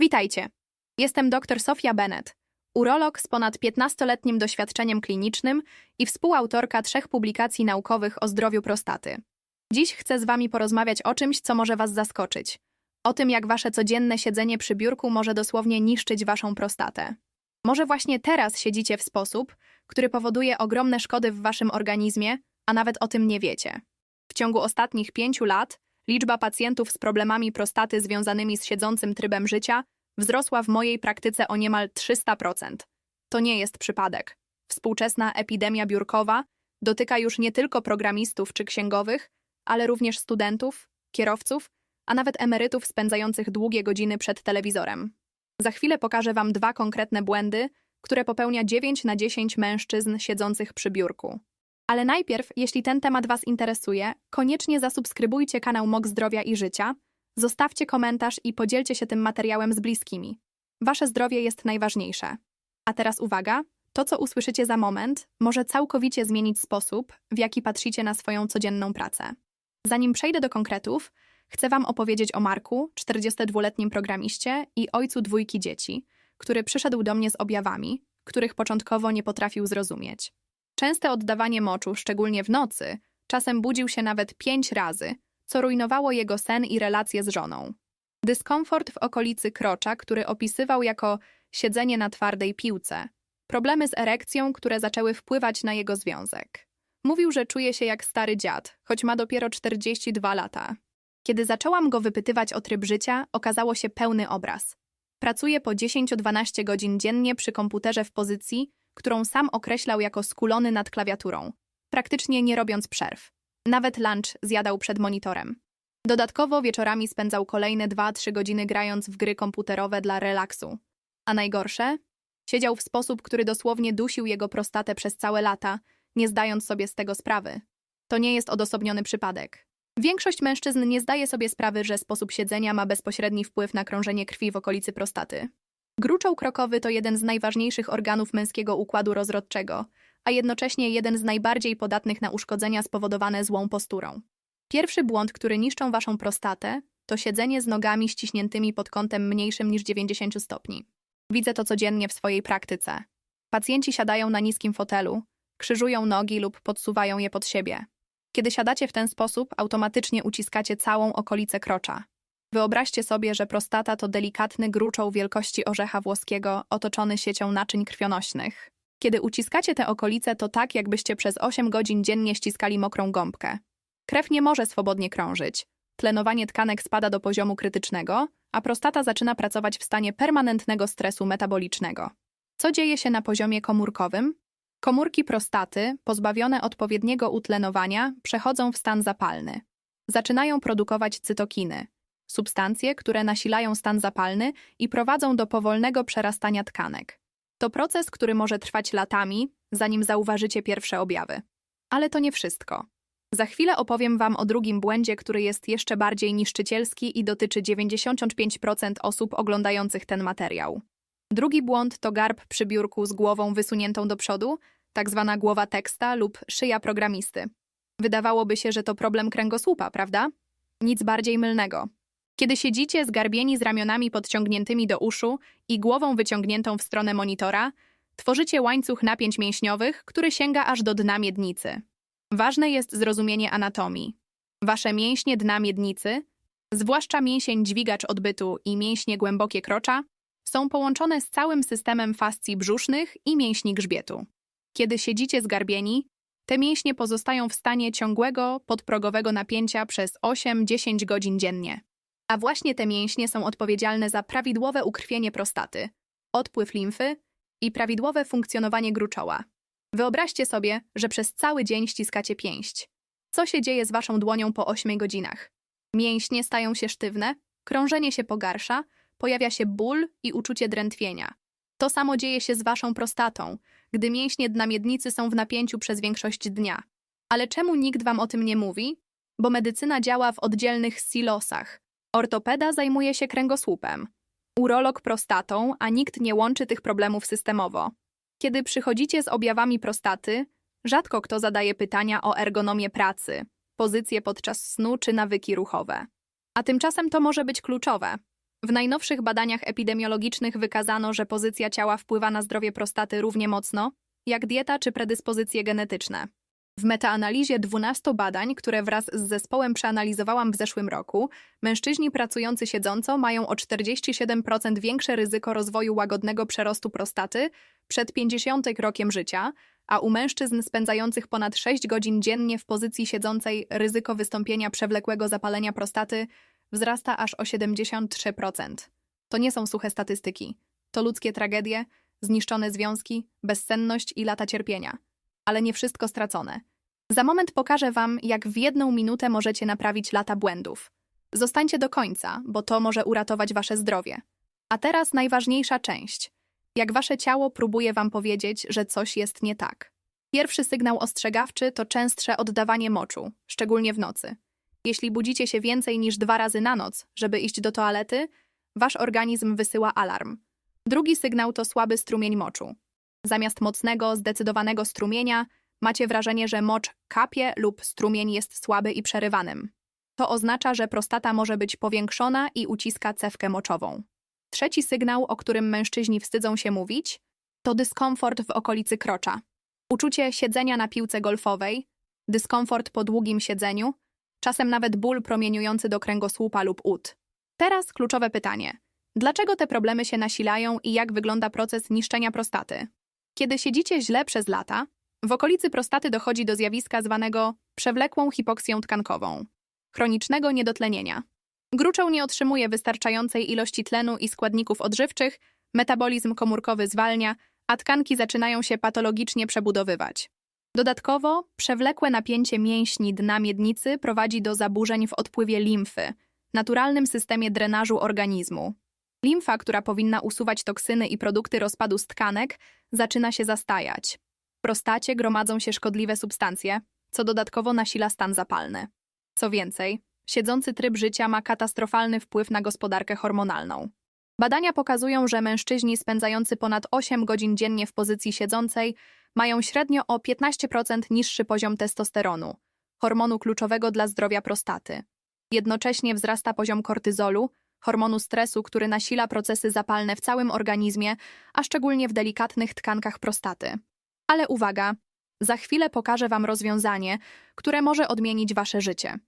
Witajcie. Jestem dr Sofia Bennett, urolog z ponad 15-letnim doświadczeniem klinicznym i współautorka trzech publikacji naukowych o zdrowiu prostaty. Dziś chcę z Wami porozmawiać o czymś, co może Was zaskoczyć. O tym, jak Wasze codzienne siedzenie przy biurku może dosłownie niszczyć Waszą prostatę. Może właśnie teraz siedzicie w sposób, który powoduje ogromne szkody w Waszym organizmie, a nawet o tym nie wiecie. W ciągu ostatnich pięciu lat liczba pacjentów z problemami prostaty związanymi z siedzącym trybem życia wzrosła w mojej praktyce o niemal 300%. To nie jest przypadek. Współczesna epidemia biurkowa dotyka już nie tylko programistów czy księgowych, ale również studentów, kierowców, a nawet emerytów spędzających długie godziny przed telewizorem. Za chwilę pokażę Wam dwa konkretne błędy, które popełnia 9 na 10 mężczyzn siedzących przy biurku. Ale najpierw, jeśli ten temat Was interesuje, koniecznie zasubskrybujcie kanał MOK Zdrowia i Życia, zostawcie komentarz i podzielcie się tym materiałem z bliskimi. Wasze zdrowie jest najważniejsze. A teraz uwaga, to co usłyszycie za moment może całkowicie zmienić sposób, w jaki patrzycie na swoją codzienną pracę. Zanim przejdę do konkretów, chcę Wam opowiedzieć o Marku, 42-letnim programiście i ojcu dwójki dzieci, który przyszedł do mnie z objawami, których początkowo nie potrafił zrozumieć. Częste oddawanie moczu, szczególnie w nocy, czasem budził się nawet pięć razy, co rujnowało jego sen i relacje z żoną. Dyskomfort w okolicy krocza, który opisywał jako siedzenie na twardej piłce, problemy z erekcją, które zaczęły wpływać na jego związek. Mówił, że czuje się jak stary dziad, choć ma dopiero 42 lata. Kiedy zaczęłam go wypytywać o tryb życia, okazało się pełny obraz. Pracuje po 10-12 godzin dziennie przy komputerze w pozycji, którą sam określał jako skulony nad klawiaturą, praktycznie nie robiąc przerw. Nawet lunch zjadał przed monitorem. Dodatkowo wieczorami spędzał kolejne 2-3 godziny grając w gry komputerowe dla relaksu. A najgorsze? Siedział w sposób, który dosłownie dusił jego prostatę przez całe lata, nie zdając sobie z tego sprawy. To nie jest odosobniony przypadek. Większość mężczyzn nie zdaje sobie sprawy, że sposób siedzenia ma bezpośredni wpływ na krążenie krwi w okolicy prostaty. Gruczoł krokowy to jeden z najważniejszych organów męskiego układu rozrodczego, a jednocześnie jeden z najbardziej podatnych na uszkodzenia spowodowane złą posturą. Pierwszy błąd, który niszczą waszą prostatę, to siedzenie z nogami ściśniętymi pod kątem mniejszym niż 90 stopni. Widzę to codziennie w swojej praktyce. Pacjenci siadają na niskim fotelu, krzyżują nogi lub podsuwają je pod siebie. Kiedy siadacie w ten sposób, automatycznie uciskacie całą okolicę krocza. Wyobraźcie sobie, że prostata to delikatny gruczoł wielkości orzecha włoskiego otoczony siecią naczyń krwionośnych. Kiedy uciskacie te okolice, to tak, jakbyście przez 8 godzin dziennie ściskali mokrą gąbkę. Krew nie może swobodnie krążyć. Tlenowanie tkanek spada do poziomu krytycznego, a prostata zaczyna pracować w stanie permanentnego stresu metabolicznego. Co dzieje się na poziomie komórkowym? Komórki prostaty, pozbawione odpowiedniego utlenowania, przechodzą w stan zapalny. Zaczynają produkować cytokiny, substancje, które nasilają stan zapalny i prowadzą do powolnego przerastania tkanek. To proces, który może trwać latami, zanim zauważycie pierwsze objawy. Ale to nie wszystko. Za chwilę opowiem Wam o drugim błędzie, który jest jeszcze bardziej niszczycielski i dotyczy 95% osób oglądających ten materiał. Drugi błąd to garb przy biurku z głową wysuniętą do przodu, tak zwana głowa teksta lub szyja programisty. Wydawałoby się, że to problem kręgosłupa, prawda? Nic bardziej mylnego. Kiedy siedzicie zgarbieni z ramionami podciągniętymi do uszu i głową wyciągniętą w stronę monitora, tworzycie łańcuch napięć mięśniowych, który sięga aż do dna miednicy. Ważne jest zrozumienie anatomii. Wasze mięśnie dna miednicy, zwłaszcza mięsień dźwigacz odbytu i mięśnie głębokie krocza, są połączone z całym systemem fascji brzusznych i mięśni grzbietu. Kiedy siedzicie zgarbieni, te mięśnie pozostają w stanie ciągłego, podprogowego napięcia przez 8-10 godzin dziennie. A właśnie te mięśnie są odpowiedzialne za prawidłowe ukrwienie prostaty, odpływ limfy i prawidłowe funkcjonowanie gruczoła. Wyobraźcie sobie, że przez cały dzień ściskacie pięść. Co się dzieje z waszą dłonią po 8 godzinach? Mięśnie stają się sztywne, krążenie się pogarsza, pojawia się ból i uczucie drętwienia. To samo dzieje się z waszą prostatą, gdy mięśnie dna miednicy są w napięciu przez większość dnia. Ale czemu nikt wam o tym nie mówi? Bo medycyna działa w oddzielnych silosach. Ortopeda zajmuje się kręgosłupem, urolog prostatą, a nikt nie łączy tych problemów systemowo. Kiedy przychodzicie z objawami prostaty, rzadko kto zadaje pytania o ergonomię pracy, pozycje podczas snu czy nawyki ruchowe. A tymczasem to może być kluczowe. W najnowszych badaniach epidemiologicznych wykazano, że pozycja ciała wpływa na zdrowie prostaty równie mocno, jak dieta czy predyspozycje genetyczne. W metaanalizie 12 badań, które wraz z zespołem przeanalizowałam w zeszłym roku, mężczyźni pracujący siedząco mają o 47% większe ryzyko rozwoju łagodnego przerostu prostaty przed 50 rokiem życia, a u mężczyzn spędzających ponad 6 godzin dziennie w pozycji siedzącej ryzyko wystąpienia przewlekłego zapalenia prostaty wzrasta aż o 73%. To nie są suche statystyki. To ludzkie tragedie, zniszczone związki, bezsenność i lata cierpienia. Ale nie wszystko stracone. Za moment pokażę Wam, jak w jedną minutę możecie naprawić lata błędów. Zostańcie do końca, bo to może uratować Wasze zdrowie. A teraz najważniejsza część. Jak Wasze ciało próbuje Wam powiedzieć, że coś jest nie tak. Pierwszy sygnał ostrzegawczy to częstsze oddawanie moczu, szczególnie w nocy. Jeśli budzicie się więcej niż dwa razy na noc, żeby iść do toalety, Wasz organizm wysyła alarm. Drugi sygnał to słaby strumień moczu. Zamiast mocnego, zdecydowanego strumienia, macie wrażenie, że mocz kapie lub strumień jest słaby i przerywanym. To oznacza, że prostata może być powiększona i uciska cewkę moczową. Trzeci sygnał, o którym mężczyźni wstydzą się mówić, to dyskomfort w okolicy krocza. Uczucie siedzenia na piłce golfowej, dyskomfort po długim siedzeniu, czasem nawet ból promieniujący do kręgosłupa lub ud. Teraz kluczowe pytanie. Dlaczego te problemy się nasilają i jak wygląda proces niszczenia prostaty? Kiedy siedzicie źle przez lata, w okolicy prostaty dochodzi do zjawiska zwanego przewlekłą hipoksją tkankową, chronicznego niedotlenienia. Gruczoł nie otrzymuje wystarczającej ilości tlenu i składników odżywczych, metabolizm komórkowy zwalnia, a tkanki zaczynają się patologicznie przebudowywać. Dodatkowo, przewlekłe napięcie mięśni dna miednicy prowadzi do zaburzeń w odpływie limfy, naturalnym systemie drenażu organizmu. Limfa, która powinna usuwać toksyny i produkty rozpadu z tkanek, zaczyna się zastajać. W prostacie gromadzą się szkodliwe substancje, co dodatkowo nasila stan zapalny. Co więcej, siedzący tryb życia ma katastrofalny wpływ na gospodarkę hormonalną. Badania pokazują, że mężczyźni spędzający ponad 8 godzin dziennie w pozycji siedzącej mają średnio o 15% niższy poziom testosteronu, hormonu kluczowego dla zdrowia prostaty. Jednocześnie wzrasta poziom kortyzolu, hormonu stresu, który nasila procesy zapalne w całym organizmie, a szczególnie w delikatnych tkankach prostaty. Ale uwaga, za chwilę pokażę Wam rozwiązanie, które może odmienić Wasze życie.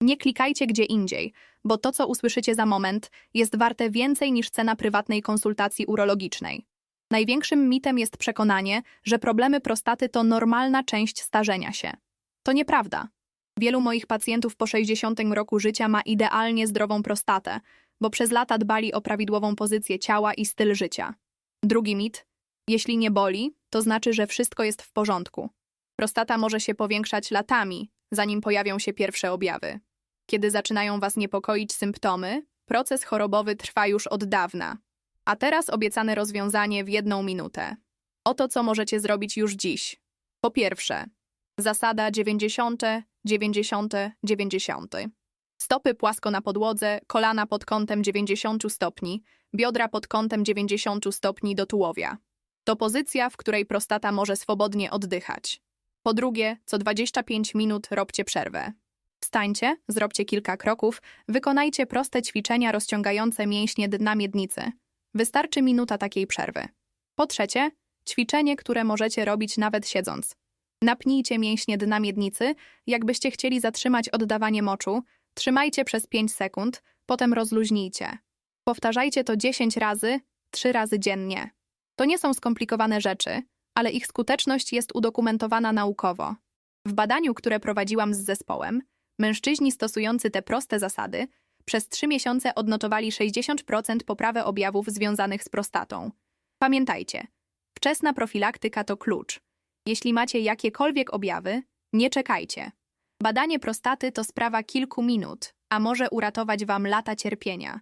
Nie klikajcie gdzie indziej, bo to, co usłyszycie za moment, jest warte więcej niż cena prywatnej konsultacji urologicznej. Największym mitem jest przekonanie, że problemy prostaty to normalna część starzenia się. To nieprawda. Wielu moich pacjentów po 60 roku życia ma idealnie zdrową prostatę, bo przez lata dbali o prawidłową pozycję ciała i styl życia. Drugi mit: jeśli nie boli, to znaczy, że wszystko jest w porządku. Prostata może się powiększać latami, zanim pojawią się pierwsze objawy. Kiedy zaczynają Was niepokoić symptomy, proces chorobowy trwa już od dawna. A teraz obiecane rozwiązanie w jedną minutę. Oto co możecie zrobić już dziś. Po pierwsze, zasada 90, 90, 90. Stopy płasko na podłodze, kolana pod kątem 90 stopni, biodra pod kątem 90 stopni do tułowia. To pozycja, w której prostata może swobodnie oddychać. Po drugie, co 25 minut robcie przerwę. Wstańcie, zróbcie kilka kroków, wykonajcie proste ćwiczenia rozciągające mięśnie dna miednicy. Wystarczy minuta takiej przerwy. Po trzecie, ćwiczenie, które możecie robić nawet siedząc. Napnijcie mięśnie dna miednicy, jakbyście chcieli zatrzymać oddawanie moczu, trzymajcie przez 5 sekund, potem rozluźnijcie. Powtarzajcie to 10 razy, 3 razy dziennie. To nie są skomplikowane rzeczy, ale ich skuteczność jest udokumentowana naukowo. W badaniu, które prowadziłam z zespołem, mężczyźni stosujący te proste zasady przez 3 miesiące odnotowali 60% poprawę objawów związanych z prostatą. Pamiętajcie, wczesna profilaktyka to klucz. Jeśli macie jakiekolwiek objawy, nie czekajcie. Badanie prostaty to sprawa kilku minut, a może uratować Wam lata cierpienia.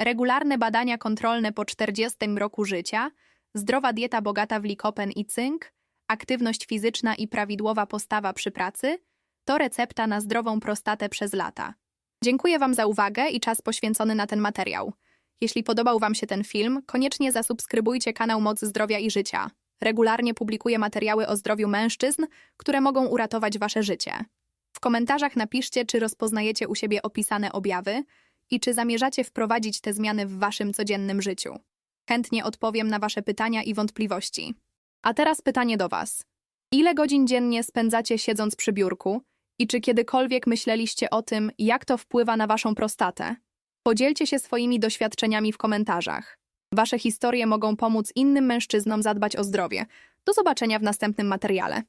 Regularne badania kontrolne po 40 roku życia, zdrowa dieta bogata w likopen i cynk, aktywność fizyczna i prawidłowa postawa przy pracy to recepta na zdrową prostatę przez lata. Dziękuję Wam za uwagę i czas poświęcony na ten materiał. Jeśli podobał Wam się ten film, koniecznie zasubskrybujcie kanał Moc Zdrowia i Życia. Regularnie publikuję materiały o zdrowiu mężczyzn, które mogą uratować Wasze życie. W komentarzach napiszcie, czy rozpoznajecie u siebie opisane objawy i czy zamierzacie wprowadzić te zmiany w waszym codziennym życiu. Chętnie odpowiem na wasze pytania i wątpliwości. A teraz pytanie do was. Ile godzin dziennie spędzacie siedząc przy biurku i czy kiedykolwiek myśleliście o tym, jak to wpływa na waszą prostatę? Podzielcie się swoimi doświadczeniami w komentarzach. Wasze historie mogą pomóc innym mężczyznom zadbać o zdrowie. Do zobaczenia w następnym materiale.